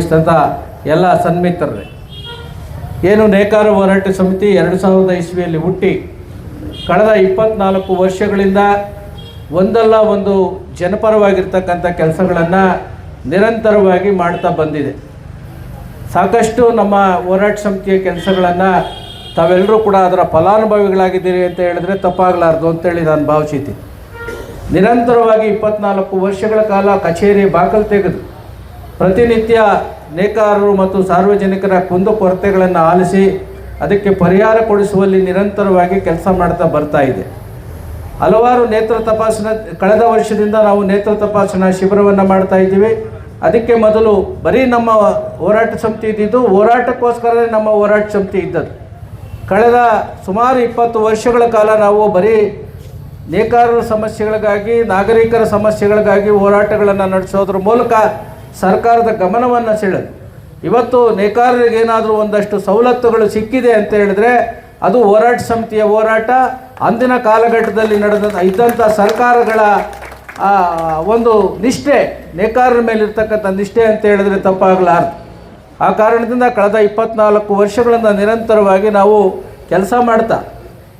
ಇಷ್ಟಂತ ಎಲ್ಲ ಸನ್ಮಿತ್ರರೇ. ಏನು ನೇಕಾರ ಹೋರಾಟ ಸಮಿತಿ ಎರಡು ಸಾವಿರದ ಇಸ್ವಿಯಲ್ಲಿ ಹುಟ್ಟಿ ಕಳೆದ ಇಪ್ಪತ್ನಾಲ್ಕು ವರ್ಷಗಳಿಂದ ಒಂದಲ್ಲ ಒಂದು ಜನಪರವಾಗಿರ್ತಕ್ಕಂಥ ಕೆಲಸಗಳನ್ನು ನಿರಂತರವಾಗಿ ಮಾಡ್ತಾ ಬಂದಿದೆ. ಸಾಕಷ್ಟು ನಮ್ಮ ಹೋರಾಟ ಸಮಿತಿಯ ಕೆಲಸಗಳನ್ನು ತಾವೆಲ್ಲರೂ ಕೂಡ ಅದರ ಫಲಾನುಭವಿಗಳಾಗಿದ್ದೀರಿ ಅಂತ ಹೇಳಿದ್ರೆ ತಪ್ಪಾಗಲಾರ್ದು ಅಂತೇಳಿ ನಾನು ಭಾವಿಸಿದ್ದೀನಿ. ನಿರಂತರವಾಗಿ ಇಪ್ಪತ್ನಾಲ್ಕು ವರ್ಷಗಳ ಕಾಲ ಕಚೇರಿ ಬಾಕಲು ತೆಗೆದು ಪ್ರತಿನಿತ್ಯ ನೇಕಾರರು ಮತ್ತು ಸಾರ್ವಜನಿಕರ ಕುಂದುಕೊರತೆಗಳನ್ನು ಆಲಿಸಿ ಅದಕ್ಕೆ ಪರಿಹಾರ ಕೊಡಿಸುವಲ್ಲಿ ನಿರಂತರವಾಗಿ ಕೆಲಸ ಮಾಡ್ತಾ ಬರ್ತಾ ಇದೆ. ಹಲವಾರು ನೇತ್ರ ತಪಾಸಣಾ, ಕಳೆದ ವರ್ಷದಿಂದ ನಾವು ನೇತ್ರ ತಪಾಸಣಾ ಶಿಬಿರವನ್ನು ಮಾಡ್ತಾ ಇದ್ದೀವಿ. ಅದಕ್ಕೆ ಮೊದಲು ಬರೀ ನಮ್ಮ ಹೋರಾಟ ಸಮಿತಿ ಇದ್ದಿದ್ದು, ಹೋರಾಟಕ್ಕೋಸ್ಕರನೇ ನಮ್ಮ ಹೋರಾಟ ಸಮಿತಿ ಇದ್ದದ್ದು. ಕಳೆದ ಸುಮಾರು ಇಪ್ಪತ್ತು ವರ್ಷಗಳ ಕಾಲ ನಾವು ಬರೀ ನೇಕಾರರ ಸಮಸ್ಯೆಗಳಿಗಾಗಿ, ನಾಗರಿಕರ ಸಮಸ್ಯೆಗಳಿಗಾಗಿ ಹೋರಾಟಗಳನ್ನು ನಡೆಸೋದ್ರ ಮೂಲಕ ಸರ್ಕಾರದ ಗಮನವನ್ನು ಸೆಳೆದು. ಇವತ್ತು ನೇಕಾರರಿಗೆ ಏನಾದರೂ ಒಂದಷ್ಟು ಸವಲತ್ತುಗಳು ಸಿಕ್ಕಿದೆ ಅಂತ ಹೇಳಿದ್ರೆ ಅದು ಹೋರಾಟ ಸಮಿತಿಯ ಹೋರಾಟ. ಅಂದಿನ ಕಾಲಘಟ್ಟದಲ್ಲಿ ನಡೆದ ಇದ್ದಂಥ ಸರ್ಕಾರಗಳ ಒಂದು ನಿಷ್ಠೆ, ನೇಕಾರರ ಮೇಲಿರ್ತಕ್ಕಂಥ ನಿಷ್ಠೆ ಅಂತ ಹೇಳಿದ್ರೆ ತಪ್ಪಾಗಲಾರ್ದು. ಆ ಕಾರಣದಿಂದ ಕಳೆದ ಇಪ್ಪತ್ನಾಲ್ಕು ವರ್ಷಗಳಿಂದ ನಿರಂತರವಾಗಿ ನಾವು ಕೆಲಸ ಮಾಡ್ತಾ,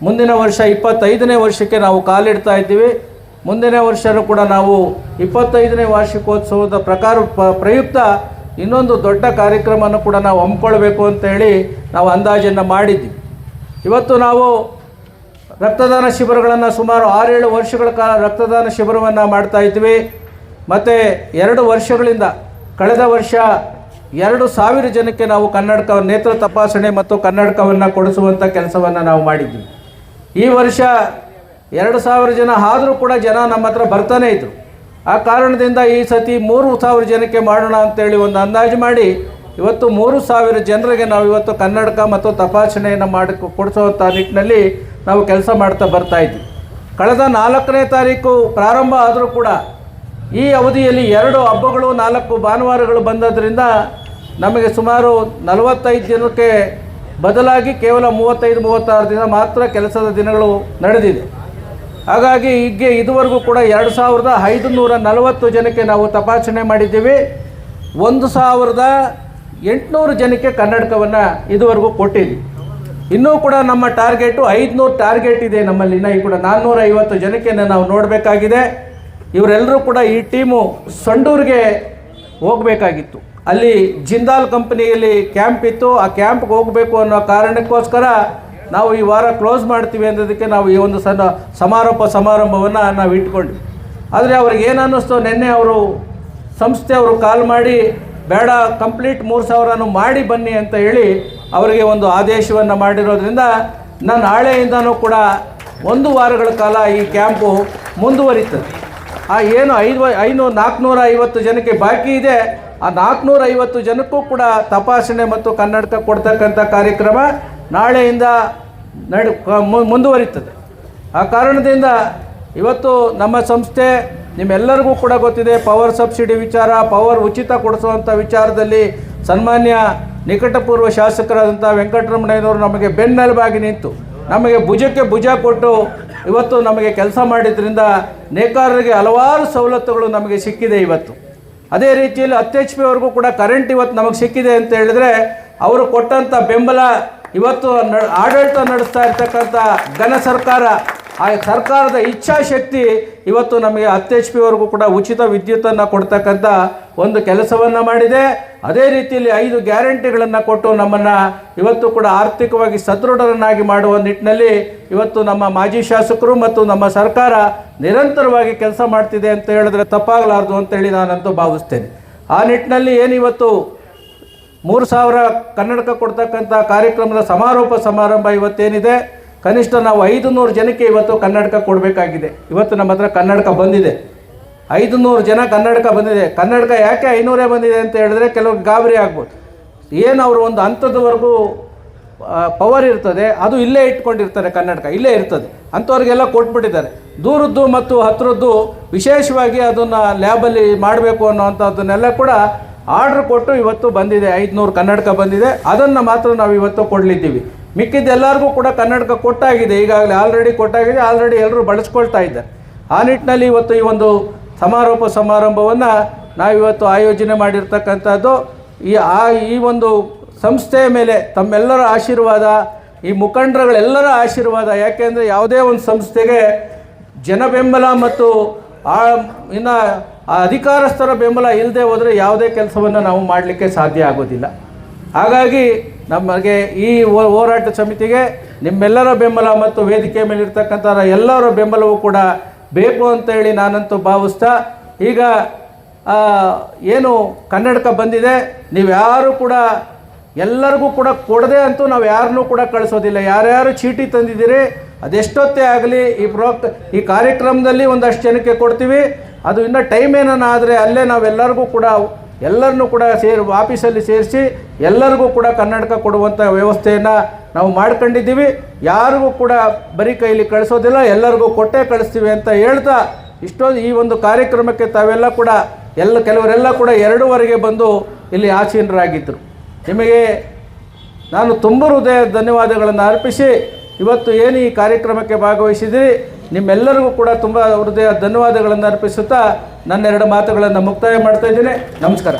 ಮುಂದಿನ ವರ್ಷ ಇಪ್ಪತ್ತೈದನೇ ವರ್ಷಕ್ಕೆ ನಾವು ಕಾಲಿಡ್ತಾ ಇದ್ದೀವಿ. ಮುಂದಿನ ವರ್ಷವೂ ಕೂಡ ನಾವು ಇಪ್ಪತ್ತೈದನೇ ವಾರ್ಷಿಕೋತ್ಸವದ ಪ್ರಕಾರ ಪ್ರಯುಕ್ತ ಇನ್ನೊಂದು ದೊಡ್ಡ ಕಾರ್ಯಕ್ರಮವನ್ನು ಕೂಡ ನಾವು ಹಮ್ಮಿಕೊಳ್ಬೇಕು ಅಂತೇಳಿ ನಾವು ಅಂದಾಜನ್ನು ಮಾಡಿದ್ವಿ. ಇವತ್ತು ನಾವು ರಕ್ತದಾನ ಶಿಬಿರಗಳನ್ನು ಸುಮಾರು ಆರೇಳು ವರ್ಷಗಳ ಕಾಲ ರಕ್ತದಾನ ಶಿಬಿರವನ್ನು ಮಾಡ್ತಾ ಇದ್ವಿ. ಮತ್ತು ಎರಡು ವರ್ಷಗಳಿಂದ ಕಳೆದ ವರ್ಷ ಎರಡು ಸಾವಿರ ಜನಕ್ಕೆ ನಾವು ಕನ್ನಡಕ ನೇತ್ರ ತಪಾಸಣೆ ಮತ್ತು ಕನ್ನಡಕವನ್ನು ಕೊಡಿಸುವಂಥ ಕೆಲಸವನ್ನು ನಾವು ಮಾಡಿದ್ವಿ. ಈ ವರ್ಷ ಎರಡು ಸಾವಿರ ಜನ ಆದರೂ ಕೂಡ ಜನ ನಮ್ಮ ಹತ್ರ ಬರ್ತಾನೆ ಇದ್ರು. ಆ ಕಾರಣದಿಂದ ಈ ಸತಿ ಮೂರು ಸಾವಿರ ಜನಕ್ಕೆ ಮಾಡೋಣ ಅಂತೇಳಿ ಒಂದು ಅಂದಾಜು ಮಾಡಿ, ಇವತ್ತು ಮೂರು ಸಾವಿರ ಜನರಿಗೆ ನಾವು ಇವತ್ತು ಕನ್ನಡಕ ಮತ್ತು ತಪಾಸಣೆಯನ್ನು ಮಾಡಿ ಕೊಡಿಸುವಂಥ ನಿಟ್ಟಿನಲ್ಲಿ ನಾವು ಕೆಲಸ ಮಾಡ್ತಾ ಬರ್ತಾ ಇದ್ವಿ. ಕಳೆದ ನಾಲ್ಕನೇ ತಾರೀಕು ಪ್ರಾರಂಭ ಆದರೂ ಕೂಡ ಈ ಅವಧಿಯಲ್ಲಿ ಎರಡು ಹಬ್ಬಗಳು, ನಾಲ್ಕು ಭಾನುವಾರಗಳು ಬಂದದ್ರಿಂದ ನಮಗೆ ಸುಮಾರು ನಲವತ್ತೈದು ದಿನಕ್ಕೆ ಬದಲಾಗಿ ಕೇವಲ ಮೂವತ್ತೈದು, ಮೂವತ್ತಾರು ದಿನ ಮಾತ್ರ ಕೆಲಸದ ದಿನಗಳು ನಡೆದಿದೆ. ಹಾಗಾಗಿ ಹೀಗೆ ಇದುವರೆಗೂ ಕೂಡ ಎರಡು ಸಾವಿರದ ಐದು ನೂರ ನಲವತ್ತು ಜನಕ್ಕೆ ನಾವು ತಪಾಸಣೆ ಮಾಡಿದ್ದೀವಿ. ಒಂದು ಸಾವಿರದ ಎಂಟುನೂರು ಜನಕ್ಕೆ ಕನ್ನಡಕವನ್ನು ಇದುವರೆಗೂ ಕೊಟ್ಟಿದ್ವಿ. ಇನ್ನೂ ಕೂಡ ನಮ್ಮ ಟಾರ್ಗೆಟು ಐದುನೂರು ಟಾರ್ಗೆಟ್ ಇದೆ ನಮ್ಮಲ್ಲಿ. ಇನ್ನೂ ಕೂಡ ನಾನ್ನೂರ ಐವತ್ತು ಜನಕ್ಕೆ ನಾವು ನೋಡಬೇಕಾಗಿದೆ. ಇವರೆಲ್ಲರೂ ಕೂಡ ಈ ಟೀಮು ಸಂಡೂರಿಗೆ ಹೋಗಬೇಕಾಗಿತ್ತು. ಅಲ್ಲಿ ಜಿಂದಾಲ್ ಕಂಪನಿಯಲ್ಲಿ ಕ್ಯಾಂಪ್ ಇತ್ತು. ಆ ಕ್ಯಾಂಪ್ಗೆ ಹೋಗಬೇಕು ಅನ್ನೋ ಕಾರಣಕ್ಕೋಸ್ಕರ ನಾವು ಈ ವಾರ ಕ್ಲೋಸ್ ಮಾಡ್ತೀವಿ ಅನ್ನೋದಕ್ಕೆ ನಾವು ಈ ಒಂದು ಸಣ್ಣ ಸಮಾರೋಪ ಸಮಾರಂಭವನ್ನು ನಾವು ಇಟ್ಕೊಂಡ್ವಿ. ಆದರೆ ಅವ್ರಿಗೆ ಏನು ಅನ್ನಿಸ್ತು? ನಿನ್ನೆ ಅವರು ಸಂಸ್ಥೆ ಅವರು ಕಾಲ್ ಮಾಡಿ, ಬೇಡ, ಕಂಪ್ಲೀಟ್ ಮೂರು ಸಾವಿರನೂ ಮಾಡಿ ಬನ್ನಿ ಅಂತ ಹೇಳಿ ಅವರಿಗೆ ಒಂದು ಆದೇಶವನ್ನು ಮಾಡಿರೋದ್ರಿಂದ ನಾನು ನಾಳೆಯಿಂದನೂ ಕೂಡ ಒಂದು ವಾರಗಳ ಕಾಲ ಈ ಕ್ಯಾಂಪು ಮುಂದುವರಿತದೆ. ಆ ಏನು ಐದು ಐನೂರು ನಾಲ್ಕುನೂರ ಐವತ್ತು ಜನಕ್ಕೆ ಬಾಕಿ ಇದೆ. ಆ ನಾಲ್ಕುನೂರ ಐವತ್ತು ಜನಕ್ಕೂ ಕೂಡ ತಪಾಸಣೆ ಮತ್ತು ಕನ್ನಡಕ ಕೊಡ್ತಕ್ಕಂಥ ಕಾರ್ಯಕ್ರಮ ನಾಳೆಯಿಂದ ನಡೆ ಮುಂದುವರಿತದೆ. ಆ ಕಾರಣದಿಂದ ಇವತ್ತು ನಮ್ಮ ಸಂಸ್ಥೆ ನಿಮ್ಮೆಲ್ಲರಿಗೂ ಕೂಡ ಗೊತ್ತಿದೆ, ಪವರ್ ಸಬ್ಸಿಡಿ ವಿಚಾರ, ಪವರ್ ಉಚಿತ ಕೊಡಿಸುವಂಥ ವಿಚಾರದಲ್ಲಿ ಸನ್ಮಾನ್ಯ ನಿಕಟಪೂರ್ವ ಶಾಸಕರಾದಂಥ ವೆಂಕಟರಮಣಯ್ಯನವರು ನಮಗೆ ಬೆನ್ನೆಲುಬಾಗಿ ನಿಂತು, ನಮಗೆ ಭುಜಕ್ಕೆ ಭುಜ ಕೊಟ್ಟು ಇವತ್ತು ನಮಗೆ ಕೆಲಸ ಮಾಡಿದ್ರಿಂದ ನೇಕಾರರಿಗೆ ಹಲವಾರು ಸವಲತ್ತುಗಳು ನಮಗೆ ಸಿಕ್ಕಿದೆ ಇವತ್ತು. ಅದೇ ರೀತಿಯಲ್ಲಿ ಹತ್ತು ಎಚ್ ಪಿವರೆಗೂ ಕೂಡ ಕರೆಂಟ್ ಇವತ್ತು ನಮಗೆ ಸಿಕ್ಕಿದೆ ಅಂತ ಹೇಳಿದ್ರೆ, ಅವರು ಕೊಟ್ಟಂಥ ಬೆಂಬಲ ಇವತ್ತು ಆಡಳಿತ ನಡೆಸ್ತಾ ಇರ್ತಕ್ಕಂಥ ಘನ ಸರ್ಕಾರ, ಆ ಸರ್ಕಾರದ ಇಚ್ಛಾಶಕ್ತಿ ಇವತ್ತು ನಮಗೆ ಹತ್ತು ಎಚ್ ಪಿವರೆಗೂ ಕೂಡ ಉಚಿತ ವಿದ್ಯುತ್ತನ್ನು ಕೊಡ್ತಕ್ಕಂಥ ಒಂದು ಕೆಲಸವನ್ನು ಮಾಡಿದೆ. ಅದೇ ರೀತಿಯಲ್ಲಿ ಐದು ಗ್ಯಾರಂಟಿಗಳನ್ನು ಕೊಟ್ಟು ನಮ್ಮನ್ನು ಇವತ್ತು ಕೂಡ ಆರ್ಥಿಕವಾಗಿ ಸದೃಢರನ್ನಾಗಿ ಮಾಡುವ ನಿಟ್ಟಿನಲ್ಲಿ ಇವತ್ತು ನಮ್ಮ ಮಾಜಿ ಶಾಸಕರು ಮತ್ತು ನಮ್ಮ ಸರ್ಕಾರ ನಿರಂತರವಾಗಿ ಕೆಲಸ ಮಾಡ್ತಿದೆ ಅಂತ ಹೇಳಿದ್ರೆ ತಪ್ಪಾಗಲಾರ್ದು ಅಂತೇಳಿ ನಾನಂತೂ ಭಾವಿಸ್ತೇನೆ. ಆ ನಿಟ್ಟಿನಲ್ಲಿ ಏನಿವತ್ತು ಮೂರು ಸಾವಿರ ಕನ್ನಡಕ ಕೊಡ್ತಕ್ಕಂಥ ಕಾರ್ಯಕ್ರಮದ ಸಮಾರೋಪ ಸಮಾರಂಭ ಇವತ್ತೇನಿದೆ? ಕನಿಷ್ಠ ನಾವು ಐದು ನೂರು ಜನಕ್ಕೆ ಇವತ್ತು ಕನ್ನಡಕ ಕೊಡಬೇಕಾಗಿದೆ. ಇವತ್ತು ನಮ್ಮ ಹತ್ರ ಕನ್ನಡಕ ಬಂದಿದೆ. ಐದು ನೂರು ಜನ ಕನ್ನಡಕ ಬಂದಿದೆ. ಕನ್ನಡಕ ಯಾಕೆ ಐನೂರೇ ಬಂದಿದೆ ಅಂತ ಹೇಳಿದ್ರೆ ಕೆಲವು ಗಾಬರಿ ಆಗ್ಬೋದು. ಏನು ಅವರು ಒಂದು ಹಂತದವರೆಗೂ ಪವರ್ ಇರ್ತದೆ, ಅದು ಇಲ್ಲೇ ಇಟ್ಕೊಂಡಿರ್ತಾರೆ ಕನ್ನಡಕ, ಇಲ್ಲೇ ಇರ್ತದೆ. ಅಂಥವ್ರಿಗೆಲ್ಲ ಕೊಟ್ಬಿಟ್ಟಿದ್ದಾರೆ. ದೂರದ್ದು ಮತ್ತು ಹತ್ರದ್ದು ವಿಶೇಷವಾಗಿ ಅದನ್ನು ಲ್ಯಾಬಲ್ಲಿ ಮಾಡಬೇಕು ಅನ್ನೋವಂಥದ್ದನ್ನೆಲ್ಲ ಕೂಡ ಆರ್ಡ್ರ್ ಕೊಟ್ಟು ಇವತ್ತು ಬಂದಿದೆ, ಐದುನೂರು ಕನ್ನಡಕ ಬಂದಿದೆ. ಅದನ್ನು ಮಾತ್ರ ನಾವು ಇವತ್ತು ಕೊಡಲಿದ್ದೀವಿ. ಮಿಕ್ಕಿದ್ದು ಎಲ್ಲರಿಗೂ ಕೂಡ ಕನ್ನಡಕ ಕೊಟ್ಟಾಗಿದೆ. ಈಗಾಗಲೇ ಆಲ್ರೆಡಿ ಕೊಟ್ಟಾಗಿದೆ. ಆಲ್ರೆಡಿ ಎಲ್ಲರೂ ಬಳಸ್ಕೊಳ್ತಾ ಇದ್ದಾರೆ. ಆ ನಿಟ್ಟಿನಲ್ಲಿ ಇವತ್ತು ಈ ಒಂದು ಸಮಾರೋಪ ಸಮಾರಂಭವನ್ನು ನಾವಿವತ್ತು ಆಯೋಜನೆ ಮಾಡಿರ್ತಕ್ಕಂಥದ್ದು. ಈ ಆ, ಈ ಒಂದು ಸಂಸ್ಥೆಯ ಮೇಲೆ ತಮ್ಮೆಲ್ಲರ ಆಶೀರ್ವಾದ, ಈ ಮುಖಂಡರುಗಳೆಲ್ಲರ ಆಶೀರ್ವಾದ. ಯಾಕೆಂದರೆ ಯಾವುದೇ ಒಂದು ಸಂಸ್ಥೆಗೆ ಜನ ಬೆಂಬಲ ಮತ್ತು ಆ, ಇನ್ನು ಅಧಿಕಾರಸ್ಥರ ಬೆಂಬಲ ಇಲ್ಲದೆ ಹೋದರೆ ಯಾವುದೇ ಕೆಲಸವನ್ನು ನಾವು ಮಾಡಲಿಕ್ಕೆ ಸಾಧ್ಯ ಆಗೋದಿಲ್ಲ. ಹಾಗಾಗಿ ನಮಗೆ ಈ ಹೋರಾಟ ಸಮಿತಿಗೆ ನಿಮ್ಮೆಲ್ಲರ ಬೆಂಬಲ ಮತ್ತು ವೇದಿಕೆ ಮೇಲಿರ್ತಕ್ಕಂಥ ಎಲ್ಲರ ಬೆಂಬಲವೂ ಕೂಡ ಬೇಕು ಅಂತೇಳಿ ನಾನಂತೂ ಭಾವಿಸ್ತಾ, ಈಗ ಏನು ಕನ್ನಡಕ ಬಂದಿದೆ, ನೀವು ಯಾರು ಕೂಡ ಎಲ್ಲರಿಗೂ ಕೂಡ ಕೊಡದೆ ಅಂತೂ ನಾವು ಯಾರನ್ನೂ ಕೂಡ ಕಳಿಸೋದಿಲ್ಲ. ಯಾರ್ಯಾರು ಚೀಟಿ ತಂದಿದ್ದೀರಿ ಅದೆಷ್ಟೊತ್ತೇ ಆಗಲಿ ಈ ಪ್ರೋಕ್ ಈ ಕಾರ್ಯಕ್ರಮದಲ್ಲಿ ಒಂದಷ್ಟು ಜನಕ್ಕೆ ಕೊಡ್ತೀವಿ. ಅದು ಇನ್ನೂ ಟೈಮ್ ಏನಾನ ಆದರೆ ಅಲ್ಲೇ ನಾವೆಲ್ಲರಿಗೂ ಕೂಡ ಎಲ್ಲರನ್ನೂ ಕೂಡ ಸೇರಿ ಆಫೀಸಲ್ಲಿ ಸೇರಿಸಿ ಎಲ್ಲರಿಗೂ ಕೂಡ ಕನ್ನಡಕ ಕೊಡುವಂಥ ವ್ಯವಸ್ಥೆಯನ್ನು ನಾವು ಮಾಡ್ಕೊಂಡಿದ್ದೀವಿ. ಯಾರಿಗೂ ಕೂಡ ಬರೀ ಕೈಲಿ ಕಳಿಸೋದಿಲ್ಲ, ಎಲ್ಲರಿಗೂ ಕೊಟ್ಟೇ ಕಳಿಸ್ತೀವಿ ಅಂತ ಹೇಳ್ತಾ ಇಷ್ಟೊಂದು ಈ ಒಂದು ಕಾರ್ಯಕ್ರಮಕ್ಕೆ ತಾವೆಲ್ಲ ಕೂಡ ಎಲ್ಲ ಕೆಲವರೆಲ್ಲ ಕೂಡ ಎರಡೂವರೆಗೆ ಬಂದು ಇಲ್ಲಿ ಆಸೀನರಾಗಿದ್ದರು ನಿಮಗೆ ನಾನು ತುಂಬ ಹೃದಯ ಧನ್ಯವಾದಗಳನ್ನು ಅರ್ಪಿಸಿ ಇವತ್ತು ಏನು ಈ ಕಾರ್ಯಕ್ರಮಕ್ಕೆ ಭಾಗವಹಿಸಿದಿರಿ? ನಿಮ್ಮೆಲ್ಲರಿಗೂ ಕೂಡ ತುಂಬ ಹೃದಯ ಧನ್ಯವಾದಗಳನ್ನು ಅರ್ಪಿಸುತ್ತಾ ನನ್ನೆರಡು ಮಾತುಗಳನ್ನು ಮುಕ್ತಾಯ ಮಾಡ್ತಾ ಇದ್ದೀನಿ. ನಮಸ್ಕಾರ.